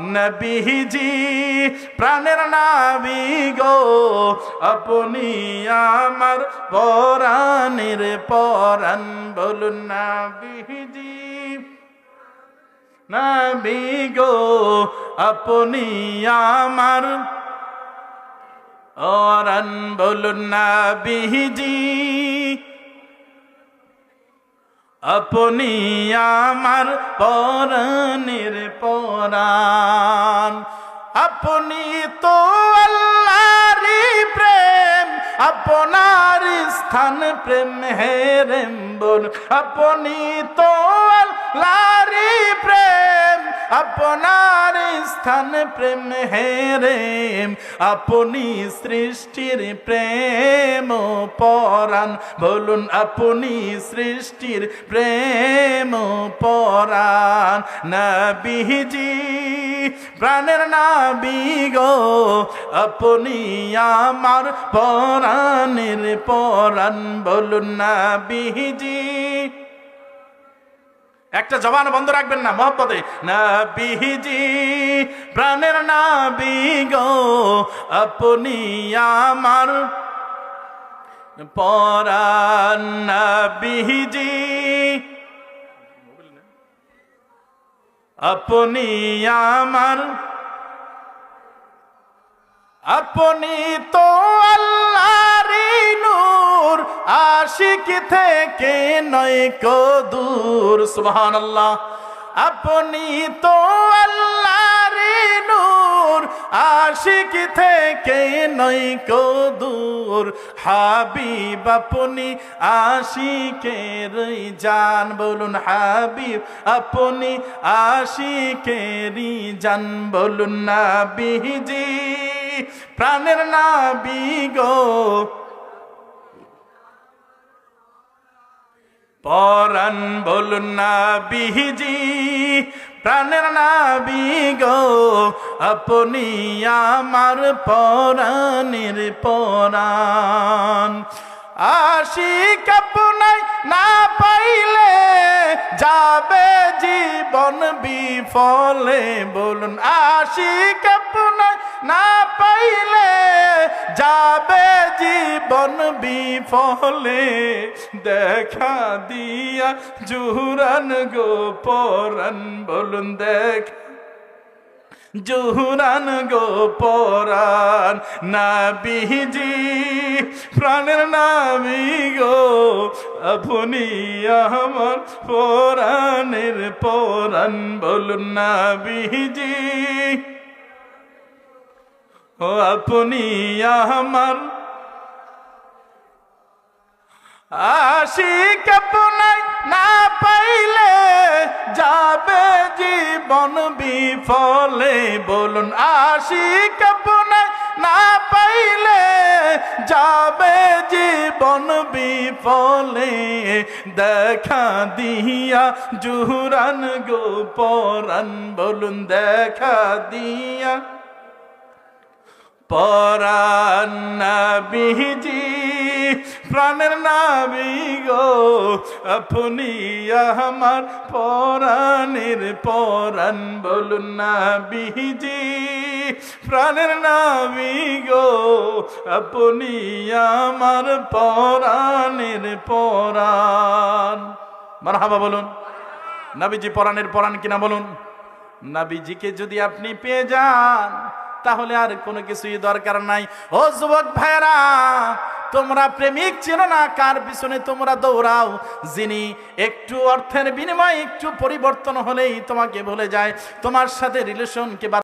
নবীজি, প্রাণের নাবি গো, আপনি আমার পরাণের পরাণ বলুন নবীজি। নবী গো, আপনি আমার অরন বলুন নবীজি। আপনি আমার পরাণের পরাণ আপনি তো আল্লাহরি প্রেম আপনার স্থান প্রেম হেরেম বোন আপনি তো আল্লাহরি প্রেম আপনার স্থান প্রেম হেরেম আপনি সৃষ্টির প্রেম পরাণ। বলুন, আপনি সৃষ্টির প্রেম পরাণ। নবীজি প্রাণের নাবি গো, আপনি আমার পরাণের পরাণ। বলুন নবীজি একটা জবান বন্ধ রাখবেন না মহব্বতে। নবীজি প্রাণের নাবি গো আমার পরাণ নবীজি আপনি আমার, আপনি তো আল্লাহরি আশিক থেকে নয় কো দূর? সুবহানাল্লাহ। আপনি তো আল্লাহরি নূর। আশিক থেকে নয় কো দূর। হাবিব, আপনি আশিকের জান। বলুন, হাবিব, আপনি আশিকেরই জান। বলুন না বিজি প্রাণের নাবি গো। পরাণ বলুন না বিজি প্রাণের নাবি গো, আপনি আমার পরাণের পরাণ। আশিক আপনাই না পাইলে যাবে জীবন বিফলে, বলুন আশিক আপনাই বিফলে দেখা দিয়া জুরান গো পরাণ বলুন দেখ। জুহুরান গো পরাণ নাবিজি প্রাণের নাবি গো আপনি আমার পরাণের পরাণ বলুন নাবিজি ও আপনি আমার আশিক আপনাই না পাইলে যাবে জীবন বিফলে। বলুন, আশিক আপনাই না পাইলে যাবে জীবন বিফলে। দেখা দিয়া জুরান গো পরাণ বলুন, দেখা দিয়া। পরাণ নাবিজি প্রাণের নাবি গো, আপনি আমার পরাণের পরাণ বলুন না নাবিজি প্রাণের নাবি গো, আপনি আমার পরাণের পরাণ। মারহাবা বলুন। নাবিজি, পরাণের পরাণ কিনা বলুন। নাবিজিকে যদি আপনি পেয়ে যান, তাহলে আর কোনো কিছুই দরকার নাই। ও যুবক ভাইরা তোমরা প্রেমিক চেনো না, কার পিছনে তোমরা দৌড়াও? যিনি একটু অর্থের বিনিময়ে একটু পরিবর্তন হলেই তোমাকে ভুলে যায়, তোমার সাথে রিলেশনকে